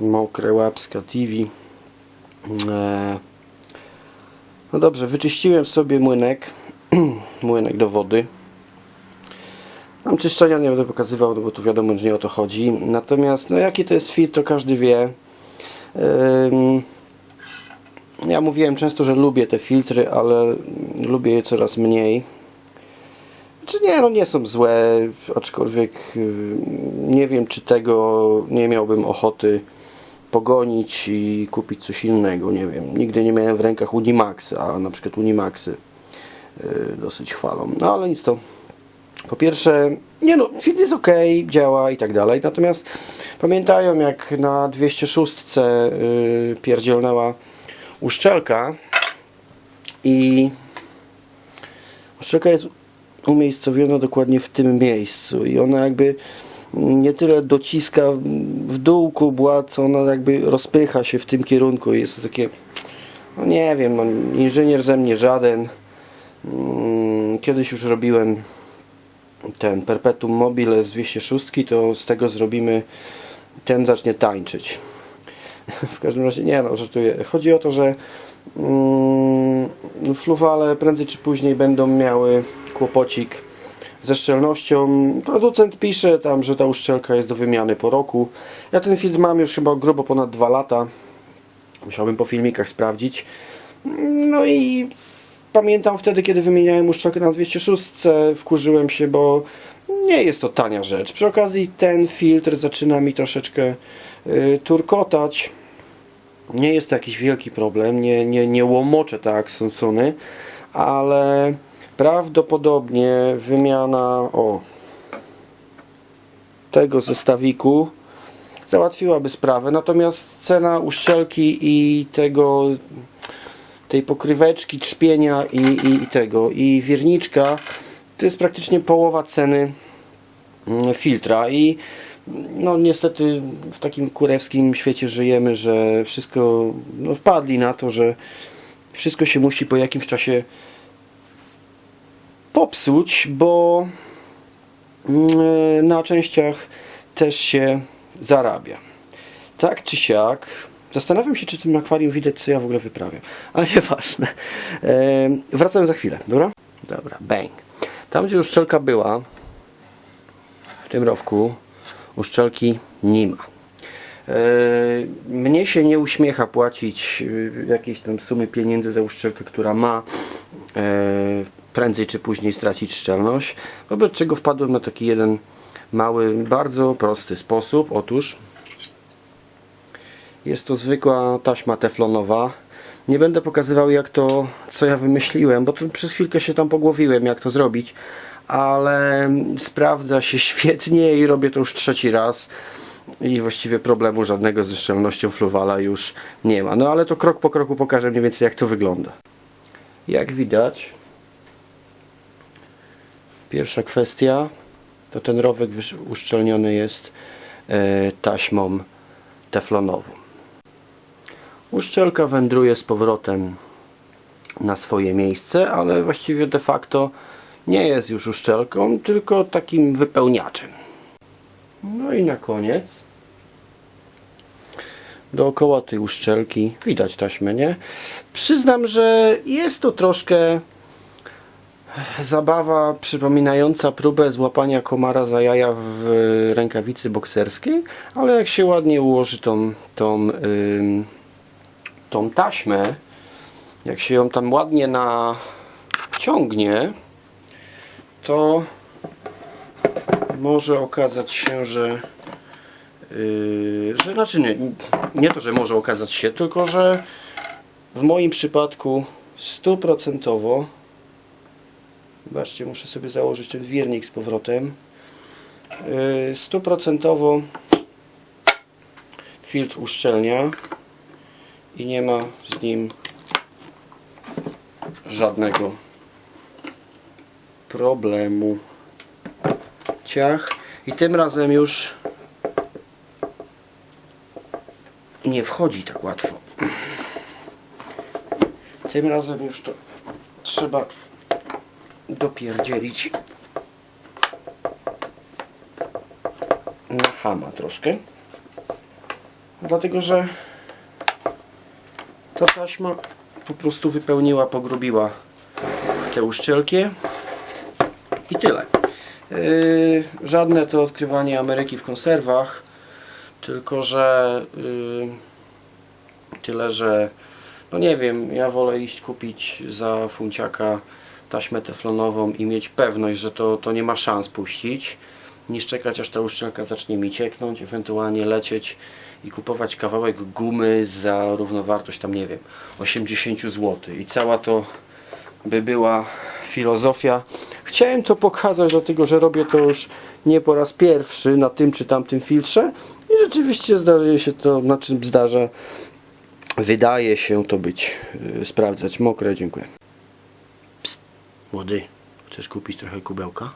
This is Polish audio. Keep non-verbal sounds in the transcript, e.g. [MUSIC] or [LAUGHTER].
Mokre łapska TV. E, No dobrze, wyczyściłem sobie młynek. [CLEARS THROAT] młynek do wody. Tam czyszczenia nie będę pokazywał, no bo tu wiadomo, że nie o to chodzi. Natomiast, no jaki to jest filtr, to każdy wie. Ja mówiłem często, że lubię te filtry, ale lubię je coraz mniej. Czy nie, no nie są złe, aczkolwiek nie wiem, czy tego nie miałbym ochoty pogonić i kupić coś innego, nie wiem. Nigdy nie miałem w rękach Unimaxy, a na przykład Unimaxy y, dosyć chwalą. No ale nic to. Po pierwsze, nie no, fit jest ok, działa i tak dalej. Natomiast pamiętają jak na 206 yy, pierdzielnęła uszczelka i uszczelka jest umiejscowiona dokładnie w tym miejscu i ona jakby nie tyle dociska w dół kubła, co ona jakby rozpycha się w tym kierunku jest to takie no nie wiem, no, inżynier ze mnie żaden. Mm, kiedyś już robiłem ten Perpetuum mobile z 206 to z tego zrobimy ten zacznie tańczyć. [LAUGHS] W każdym razie nie no, żartuję. Chodzi o to, że mm, prędzej czy później będą miały kłopocik ze szczelnością. Producent pisze tam, że ta uszczelka jest do wymiany po roku. Ja ten filtr mam już chyba grubo ponad 2 lata. Musiałbym po filmikach sprawdzić. No i pamiętam wtedy, kiedy wymieniałem uszczelkę na 206, wkurzyłem się, bo nie jest to tania rzecz. Przy okazji ten filtr zaczyna mi troszeczkę y, turkotać. Nie jest to jakiś wielki problem, nie, nie, nie łomoczę tak Sonsony, ale prawdopodobnie wymiana o tego zestawiku załatwiłaby sprawę, natomiast cena uszczelki i tego tej pokryweczki, trzpienia i, i, i tego i wierniczka to jest praktycznie połowa ceny mm, filtra i no niestety w takim kurewskim świecie żyjemy, że wszystko no, wpadli na to, że wszystko się musi po jakimś czasie popsuć, bo mm, na częściach też się zarabia. Tak czy siak, Zastanawiam się, czy tym akwarium widać, co ja w ogóle wyprawiam. Ale [LAUGHS] nieważne. E, wracam za chwilę, dobra? Dobra, bang. Tam, gdzie uszczelka była, w tym rowku, uszczelki nie ma. E, mnie się nie uśmiecha płacić e, jakiejś tam sumy pieniędzy za uszczelkę, która ma e, prędzej czy później stracić szczelność. Wobec czego wpadłem na taki jeden mały, bardzo prosty sposób. Otóż jest to zwykła taśma teflonowa. Nie będę pokazywał jak to, co ja wymyśliłem, bo przez chwilkę się tam pogłowiłem jak to zrobić, ale sprawdza się świetnie i robię to już trzeci raz i właściwie problemu żadnego ze szczelnością fluwala już nie ma. No ale to krok po kroku pokażę mniej więcej jak to wygląda. Jak widać, pierwsza kwestia to ten rowek uszczelniony jest e, taśmą teflonową. Uszczelka wędruje z powrotem na swoje miejsce, ale właściwie de facto nie jest już uszczelką, tylko takim wypełniaczem. No i na koniec dookoła tej uszczelki widać taśmę, nie? Przyznam, że jest to troszkę zabawa przypominająca próbę złapania komara za jaja w rękawicy bokserskiej, ale jak się ładnie ułoży tą, tą, ym, tą taśmę, jak się ją tam ładnie naciągnie, to może okazać się, że yy, że znaczy nie, nie to, że może okazać się, tylko że w moim przypadku stuprocentowo Zobaczcie, muszę sobie założyć ten wiernik z powrotem. Yy, Stuprocentowo filtr uszczelnia i nie ma z nim żadnego problemu. Ciach. I tym razem już nie wchodzi tak łatwo. Tym razem już to trzeba dopierdzielić na hama troszkę. Dlatego, że ta taśma po prostu wypełniła, pogrubiła te uszczelkie i tyle. Yy, żadne to odkrywanie Ameryki w konserwach, tylko że yy, tyle, że no nie wiem, ja wolę iść kupić za funciaka taśmę teflonową i mieć pewność, że to, to nie ma szans puścić, niż czekać aż ta uszczelka zacznie mi cieknąć, ewentualnie lecieć i kupować kawałek gumy za równowartość tam nie wiem 80 zł i cała to by była filozofia. Chciałem to pokazać, dlatego że robię to już nie po raz pierwszy na tym czy tamtym filtrze i rzeczywiście zdarzy się to, na czym zdarza, wydaje się to być, yy, sprawdzać mokre. Dziękuję. Młody, chcesz kupić trochę kubełka?